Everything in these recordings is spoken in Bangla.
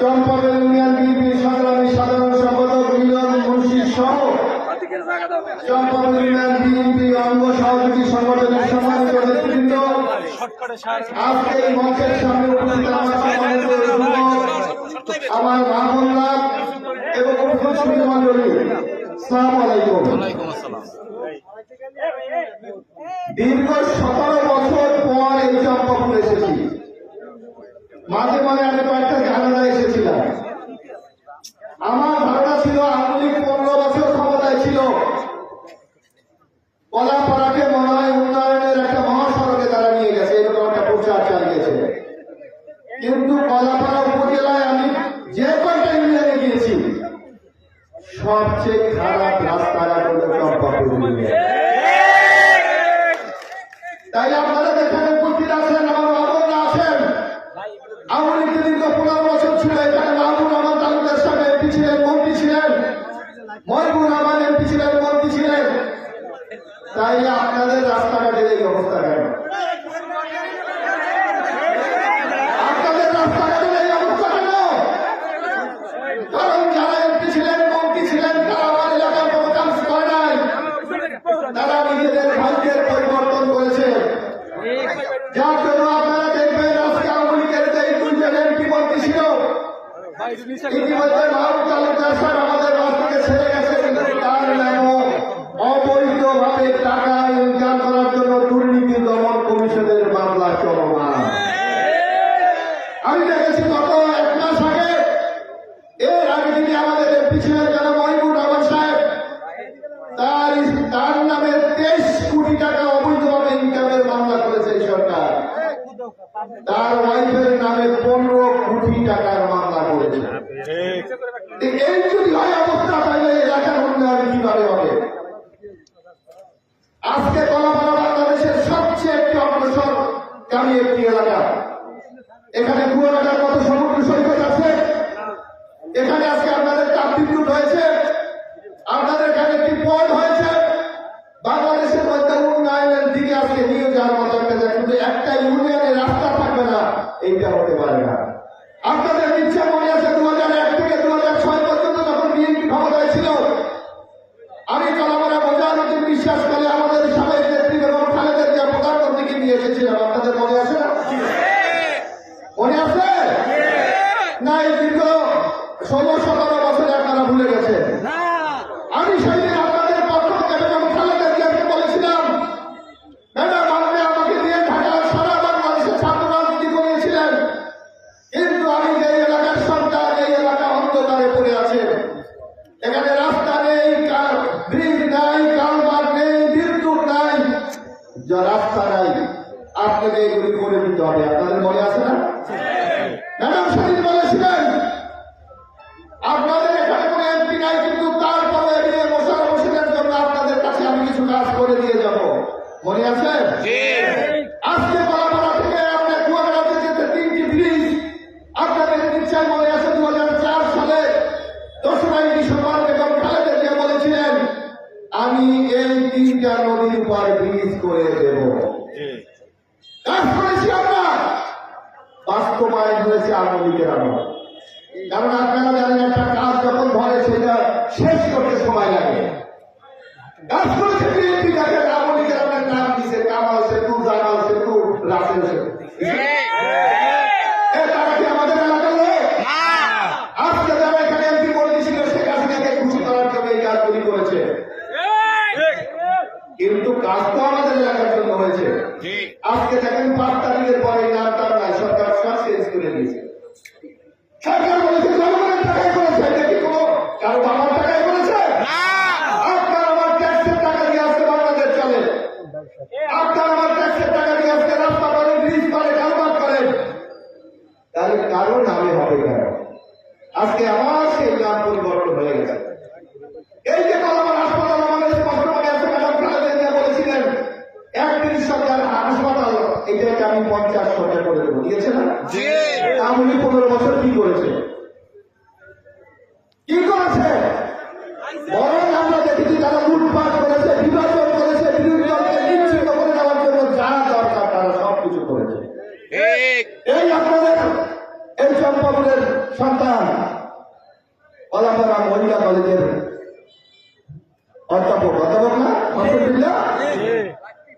চম্পাবেল ইউনিয়ন বিএনপির সংগ্রামী সাধারণ সম্পাদক মিলন মুন্সি সহ চম্পাবেল ইউনিয়ন বিএনপি অঙ্গ সহযোগী সংগঠনের সম্মানিত নেতৃবৃন্দ, আজকে এই মঞ্চের সামনে উপস্থিত আমার মা বন্ধা এবং উপস্থিত মন্ডলী সালাম দীর্ঘ সতেরো বছর পর এই চম্পাপুর এসেছি। মাঝে মাঝে আমি কয়েকটা ঝামেলা এসেছিলাম। আমার ধারণা ছিল আওয়ামী পনেরো বছর ক্ষমতায় ছিল। তাইলে আপনাদের রাস্তাঘাটের এই অবস্থা কেন? আপনাদের রাস্তাঘাটের এই ছিলেন, মন্ত্রী ছিলেন আমার এলাকার কোনো কাজ করে নাই। তারা নিজেদের ভাগ্যের পরিবর্তন করেছে। আপনারা দেখবেন রাস্তা আওয়ামী লীগের যে দুইজন ছিল, ইতিমধ্যে এখানে পুরোটার কত সমুদ্র সৈকত আছে এখানে আজকে আপনাদের চাকরি তাপবিদ্যুৎ হয়েছে। আপনাদের এখানে একটি পদ হয়েছে। বাংলাদেশের মধ্যে উন্নয়নের দিকে আজকে নিয়ে যাওয়ার মতো একটা জায়গা। কিন্তু একটা ইউনিয়নের রাস্তা থাকবে না, এইটা হতে পারে না। আপনাদের ইচ্ছা ষোলো সতেরো বছরে আপনারা ভুলে গেছে আমি সেদিন সন্তান। কলাপাড়া মহিলা কলেজের অধ্যাপক অধ্যাপক না? আলহামদুলিল্লাহ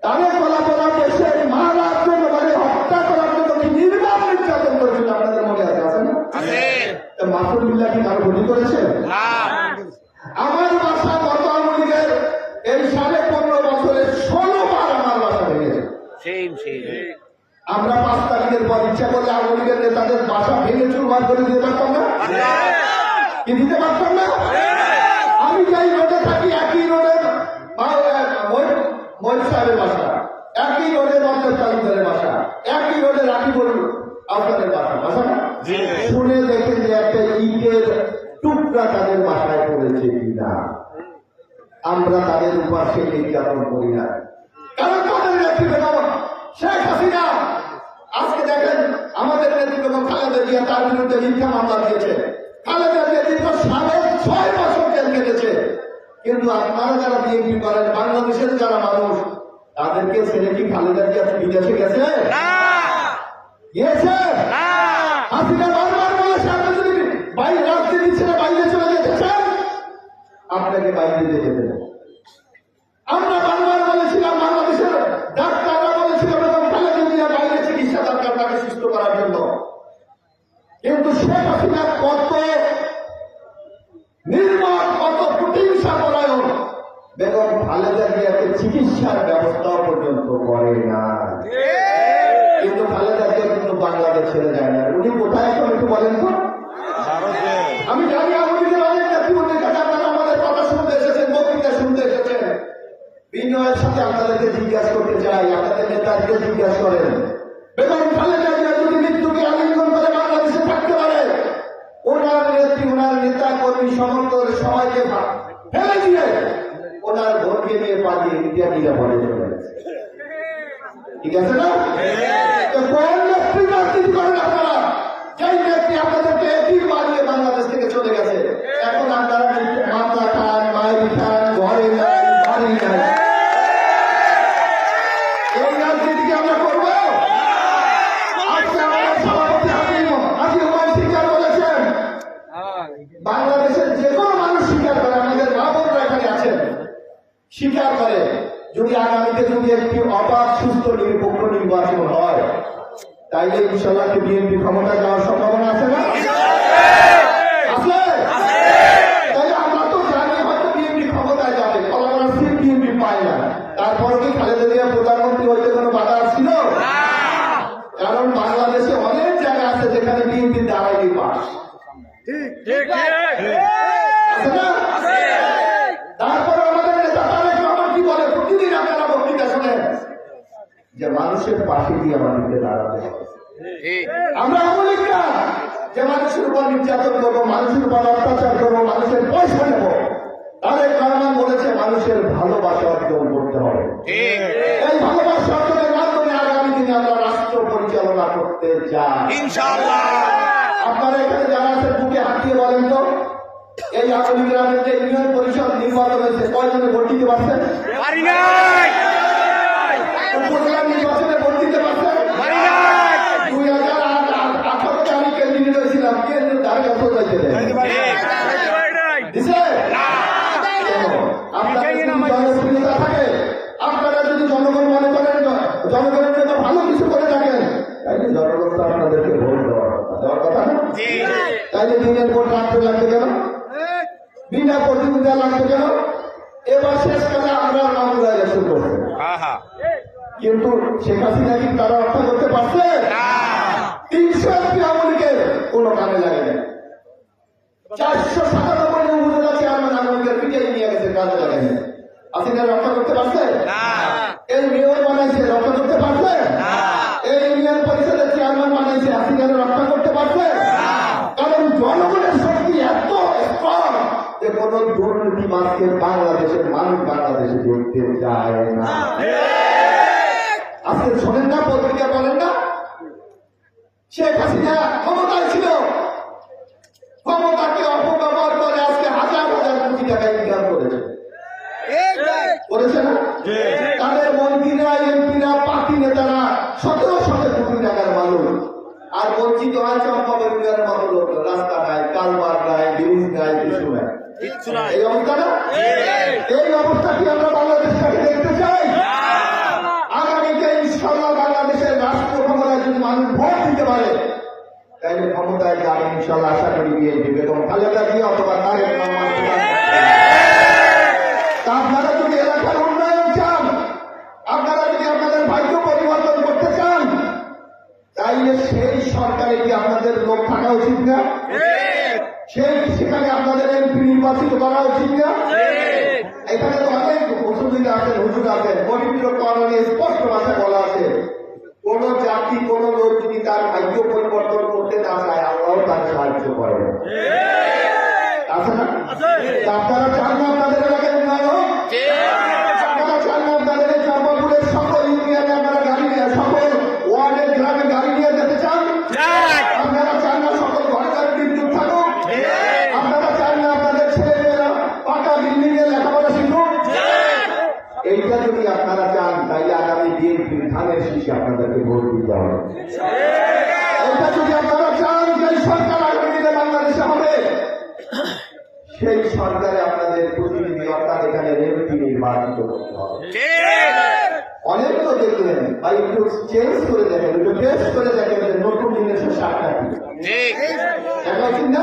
তাদের কলাপাড়া দেশে মারার জন্য মানে হত্যা করার জন্য কি নির্মম নির্যাতন করেছিল আপনাদের মনে আছে? আছে না? মাসুদুল্লাহ কি তার ভুলি করেছে? আমার বাসা গত আওয়ামী এই সাড়ে পনেরো বছরে ষোলো বার আমার বাসা ভেঙেছে. আমরা পাঁচ তারিখের পর ইচ্ছা করলে আওয়ামী লীগের নেতাদের বাসা ভেঙে চুরমার করে দিতে পারতাম না? কি দিতে পারতাম না? আমি যাই রোডে থাকি একই রোডে মহিল সাহেবের বাসা। একই রোডে মন্দির তালুকদারের বাসা। একই রোডে রাখিবুল আফতারের বাসা। বাসা না? শুনে দেখে যে একটা ইটের টুকরা তাদের বাসায় পড়েছে কিনা। আমরা তাদের উপর সে নির্যাতন করি না। কারণ তাদের বাবা শেখ হাসিনা! আজকে দেখেন আমাদের নেতৃত্ব খালেদা জিয়া তার বিরুদ্ধে মিথ্যা মামলা দিয়েছে। খালেদা জিয়া দীর্ঘ সাড়ে ছয় বছর জেল কেটেছে কিন্তু আপনারা যারা বিএনপি করেন বাংলাদেশের যারা মানুষ তাদেরকে ছেড়ে কি খালেদা জিয়া বিদেশে গেছে? গিয়েছে হাসিনা বারবার বলেছে আপনি যদি বাইরে রাজনীতি ছেড়ে বাইরে চলে যেতে চান আপনাকে বাইরে যেতে দেবে আমরা বারবার বলেছিলাম বাংলাদেশের ডাক্তাররা বলেছিল বেগম খালেদা জিয়া বাইরে চিকিৎসা দরকার তাকে সুস্থ করার জন্য কিন্তু শেখ হাসিনা কত নির্মম কত প্রতিহিংসা পরায়ণ বেগম খালেদা জিয়াকে চিকিৎসার ব্যবস্থা পর্যন্ত করে না। কিন্তু খালেদা জিয়া কিন্তু বাংলাদেশ ছেড়ে যায় না। উনি কোথায় এখন একটু বলেন তো? আমি জানি আমাদের অনেক নেতৃত্বের কাছে আপনারা আমাদের কথা শুনতে এসেছেন বক্তৃতা শুনতে এসেছেন। বিনয়ের সাথে আপনাদেরকে জিজ্ঞাসা করতে চাই আপনাদের নেতাকে জিজ্ঞাসা করেন বেগম খালেদা জিয়া যদি মৃত্যুকে আলিঙ্গন করে বাংলাদেশে থাকতে পারে ওনার নেত্রী ওনার নেতা কর্মী সমর্থক সবাইকে ভা- ফেলে দিয়ে ওনার ভোটকে নিয়ে পালিয়ে ইত্যাদিরা বলে চলে গেছে। ঠিক আছে না তো কোন নেত্রী রাজনীতি করেন আপনারা যেই নেত্রী আপনাদেরকে একই বাড়িয়ে বাংলাদেশ থেকে চলে গেছে এখন আপনারা মামলা খান মায়ের খান ঘরে নাই বাড়ি নাই এই রাজনীতি কি আমরা করব আজকে আমাদের সভাপতি হাকিম হাজি হুমায়ুন সিকদার বলেছেন বাংলাদেশের যে কোনো মানুষ স্বীকার করে আমাদের মা বোনরা এখানে আছেন স্বীকার করে যদি আগামীতে যদি একটি অবাধ সুস্থ নিরপেক্ষ নির্বাচন হয় তাইলে ইনশাল্লাহ কি বিএনপি ক্ষমতা যাওয়ার সম্ভাবনা আছে না আছে তাহলে আমরা তো জানি হয়তো বিএনপি ক্ষমতায় যাবে কলাকার সিট বিএনপি পায় না তারপরে কি খালেদা জিয়া প্রধানমন্ত্রী হইতে কোনো বাধা আসছিল কারণ বাংলাদেশে অনেক জায়গা আছে যেখানে বিএনপি দাঁড়াইনি পাস আছে না তারপরে আমাদের নেতা তারেক রহমান কি বলে প্রতিদিন আপনারা বক্তৃতা শোনেন যে মানুষের পাশে দিয়ে আমাদেরকে দাঁড়াতে হবে আমরা এমন একটা যে মানুষের উপর নির্যাতন করব মানুষের উপর অত্যাচার করব মানুষের পয়সা নেব তারেক রহমান বলেছে মানুষের ভালোবাসা অর্জন করতে হবে। এই ভালোবাসা অর্জনের মাধ্যমে আগামী দিনে আমরা রাষ্ট্র পরিচালনা করতে চাই। আপনারা এখানে যারা আছেন বুকে হাতিয়ে বলেন তো এই আগামী গ্রামের যে ইউনিয়ন পরিষদ নির্বাচন হয়েছে কয়জনে ভোট দিতে পারছেন? উপজেলা নির্বাচনে ভোট দিতে পারছেন? দুই হাজার আমি ক্যান্ডিডেট কেন্দ্রের ধারে কাছেও যাইতে দেয় দিছে কেন? আপনাদের যদি জনপ্রিয়তা থাকে আপনারা যদি জনগণ মনে করেন জ- জনগণের জন্য ভালো কিছু করে থাকেন তাইলে জনগণ তো আপনাদেরকে ভোট দেওয়ার কথা। দেওয়ার কথা না? তাইলে দিনের ভোট রাখতে লাগবে কেন? বিনা প্রতিযোগিতা লাগবে কেন? এবার শেষ কালে আমরা মামলা শুরু করব। কিন্তু শেখ হাসিনা কি তারা রক্ষা করতে পারছে? তিনশো একটি আমলিকের কোনো কামে লাগে না। চারশো সাতানব্বই উপজেলা চেয়ারম্যান আমলিকের পিটিয়ে নিয়ে গেছে কাজে লাগে না। হাসিনা রক্ষা করতে পারছে? এই মেয়র বানাইছে রক্ষা করতে পারছে? এই ইউনিয়ন পরিষদের চেয়ারম্যান বানাইছে হাসিনা রক্ষা করতে পারছে? কারণ জনগণের সঙ্গে কোন দুর্নীতি মাসকে বাংলাদেশের মানুষ বাংলাদেশে দেখতে চায় না। আজকে শোনেন না পত্রিকা বলেন না? শেখ হাসিনা ক্ষমতায় ছিল। ক্ষমতাকে অপব্যবহার করে আজকে হাজার হাজার কোটি টাকা ইনকাম করেছে করেছে না তাদের মন্ত্রীরা এমপিরা পার্টি নেতারা সতেরো শত কোটি টাকার মানুষ। আর বঞ্চিত হয় চম্পা পরিবারের মতো লোক রাস্তা নাই কালবার নাই ব্রিজ নাই কিছু নাই। এই অবস্থা না? এই অবস্থা কি আমরা বাংলাদেশটাকে দেখতে চাই? আগামীতে ইনশাল্লাহ বাংলাদেশের রাষ্ট্র ক্ষমতায় যদি মানুষ ভোট দিতে পারে তাইলে ক্ষমতায় ইনশাল্লাহ আশা করি বিএনপি। বেগম খালেদা জিয়া অথবা তারেক রহমান। তা আপনারা আপনাদের লোক থাকা উচিত না। সেই সেখানে আপনাদের এমপি নির্বাচিত করা উচিত না। এখানে তো অনেক হুজুর আছেন হুজুর আছেন পবিত্র করণে স্পষ্ট ভাষা বলা আছে। কোন জাতি কোন লোক যদি তার ভাগ্য পরিবর্তন করতে না চায় আল্লাহ তার সাহায্য করে। আছে। না? তা আপনারা এইটা যদি আপনারা চান তাইলে আগামী বিএনপি ধানের শীষে আপনাদেরকে ভোট দিতে হবে। এটা যদি আপনারা চান যে সরকার আগামী দিনে বাংলাদেশে হবে সেই সরকারে আপনাদের প্রতিনিধি অর্থাৎ এখানে এমপি নির্বাচিত করতে হবে। অনেক তো দেখলেন বা একটু চেঞ্জ করে দেখেন একটু টেস্ট করে দেখেন নতুন জিনিসের ঠিক। না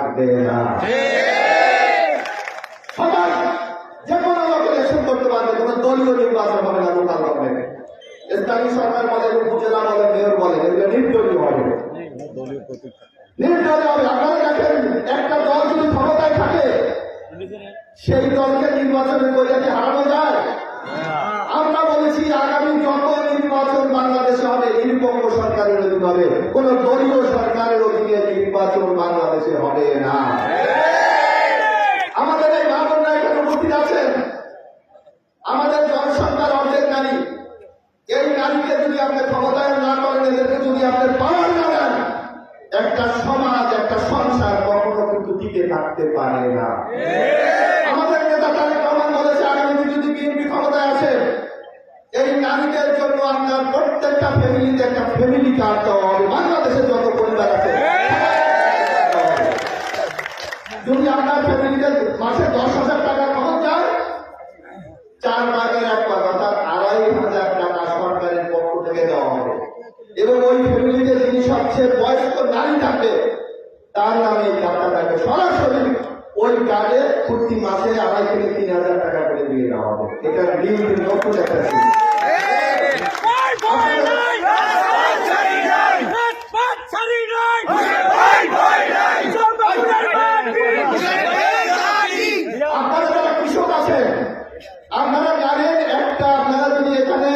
থাকবে না। যে কোনো লোক ইলেকশন করতে পারবে, কোনো দলীয় নির্বাচন হবে না লোকাল গভর্নমেন্টে স্থানীয় সরকার বলেন উপজেলা বলেন মেয়র বলেন এগুলো নির্দলীয় হবে। নির্দলীয় হবে। আপনারা দেখেন, একটা দল যদি ক্ষমতায় থাকে, সেই দলকে নির্বাচনের বইটাকে হারানো যায়। আমরা বলেছি, আগামী যত নির্বাচন বাংলাদেশে হবে, নিরপেক্ষ সরকারের অধীন হবে, কোন দলীয় সরকারের অধীনে নির্বাচন বাংলাদেশে হবে না। আমাদের এই ভাবনা এখানে উপস্থিত আছেন আমাদের জনসংখ্যার অর্ধেক নারী। এই নারীকে যদি আপনি ক্ষমতায়ন না করেন, এদেরকে যদি আপনি পাওয়ার না দেন, একটা সমাজ, একটা সংসার কখনো কিন্তু টিকে থাকতে পারে না। এই নারীদের জন্য আপনার প্রত্যেকটা ফ্যামিলিতে একটা ফ্যামিলি কার্ড দেওয়া হবে। বাংলাদেশের যত পরিবার আছে। যদি আপনার ফ্যামিলিতে মাসে দশ হাজার টাকা খরচ যায় চার ভাগের এক ভাগ, অর্থাৎ আড়াই হাজার টাকা সরকারের পক্ষ থেকে দেওয়া হবে। এবং ওই ফ্যামিলিতে যিনি সবচেয়ে বয়স্ক নারী থাকবে তার নামে এই টাকা থাকবে সরাসরি ওই কার্ডে প্রতি মাসে আড়াই থেকে তিন হাজার টাকা করে দিয়ে দেওয়া হবে। এটা নতুন একটা স্কিম। আপনারা একটা আপনারা যদি এখানে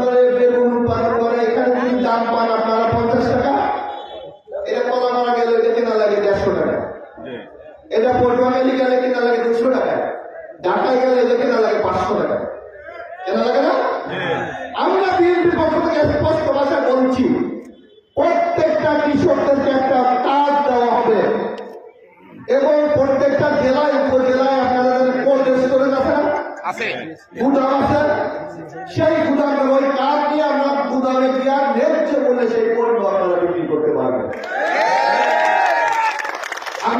করে করে, এখানে আপনারা পঞ্চাশ টাকা। এটা কলা মারা গেলে এটা কেনা লাগে দেড়শো টাকা। এটা পটুয়াখালী গেলে কেনা লাগে দুশো টাকা। ঢাকায় গেলে এটা কেনা লাগে পাঁচশো টাকা। কেনা লাগে না? আমরা বিএনপির পক্ষ থেকে স্পষ্ট ভাষায় বলছি প্রত্যেকটা কৃষকদেরকে একটা কাজ দেওয়া হবে। এবং প্রত্যেকটা জেলায় উপজেলায় আপনারা কোল্ড স্টোরেজ আছে না? আছে। গুদাম আছে। সেই গুদামের ওই কাজ নিয়ে আমরা গুদামে গিয়ে ন্যায্য বলে সেই পণ্য আপনারা বিক্রি করতে পারবেন।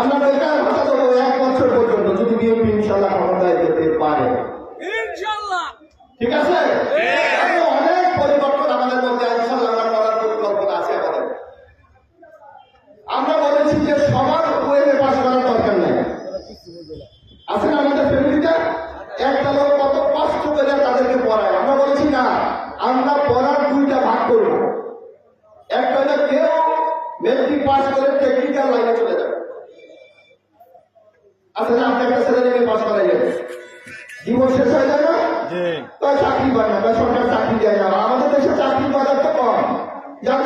আমরা বেকার ভাতা দেবো এক বছর পর্যন্ত। যদি বিএনপি ইনশাল্লাহ ক্ষমতায় যেতে পারে। ঠিক আছে?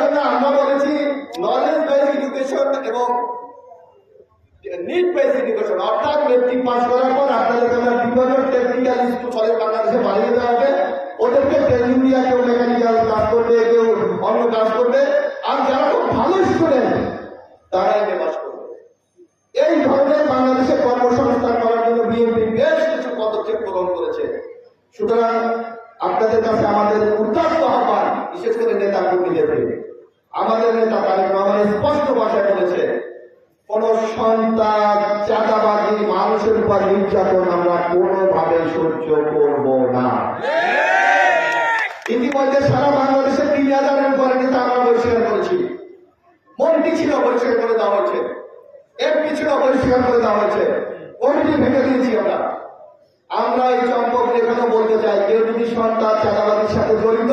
জন্য আমরা বলেছি নলেজ বেস এডুকেশন এবং নিট বেস এডুকেশন অর্থাৎ মেট্রিক পাস করার পর টেকনিক্যাল স্কুল বাংলাদেশে দিতে হবে। ওদেরকে কেউ মেকানিক্যাল কাজ করবে, কেউ অন্য কাজ করবে। আর যারা খুব ভালো স্টুডেন্ট তারা করবে। এই ধরনের বাংলাদেশে কর্মসংস্থান করার জন্য বিএনপি বেশ কিছু পদক্ষেপ গ্রহণ করেছে। সুতরাং আপনাদের কাছে আমাদের উদ্যস্ত আহ্বান বিশেষ করে নেতা কর্মীদের আমাদের নেতা তারেক রহমান স্পষ্ট ভাষায় বলেছে, কোন সন্তান চাঁদাবাজি, মানুষের উপর নির্যাতন আমরা কোনোভাবে সহ্য করব না। ইতিমধ্যে সারা বাংলাদেশে তিন হাজারের উপরে নেতা আমরা বহিষ্কার করেছি। মন্ত্রী ছিল, বহিষ্কার করে দেওয়া হয়েছে। এমপি ছিল, বহিষ্কার করে দেওয়া হয়েছে। কমিটি ভেঙে দিয়েছি আমরা। আমরা এই চম্পক লেখানো বলতে চাই। কেউ যদি সন্তান চাঁদাবাজির সাথে জড়িত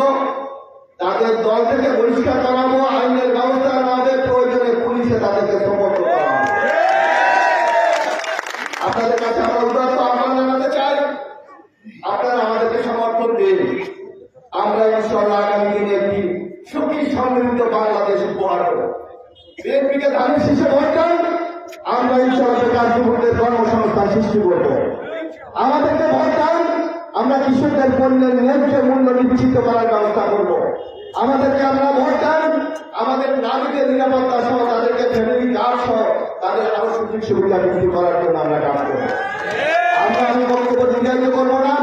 তাদের দল থেকে বহিষ্কার করাবো, আইনের ব্যবস্থা না হবে প্রয়োজনে পুলিশে তাদেরকে সমর্থ করা আপনাদের কাছে আমরা উদাহরণ আহ্বান জানাতে চাই, আপনারা আমাদেরকে সমর্থন দিন। আমরা ইনশাল্লাহ আগামী দিনে একটি সুখী, সমৃদ্ধ বাংলাদেশ উপহার বিএনপিকে ধানের শীর্ষে ভোট আমরা ইনশাল্লাহ বেকার যুবকদের কর্মসংস্থান সৃষ্টি করব। আমাদেরকে ভোট আমরা কৃষকদের পণ্যের ন্যায্য মূল্য নিশ্চিত করার ব্যবস্থা করব। আমাদেরকে আমরা ভোট দেন। আমাদের নারীদের নিরাপত্তা সহ, তাদেরকে ফ্যামিলি কার্ড সহ, তাদের আরও সুযোগ সুবিধা বৃদ্ধি করার জন্য আমরা কাজ করব। আমরা আমি বক্তব্য দীর্ঘায়িত করব না।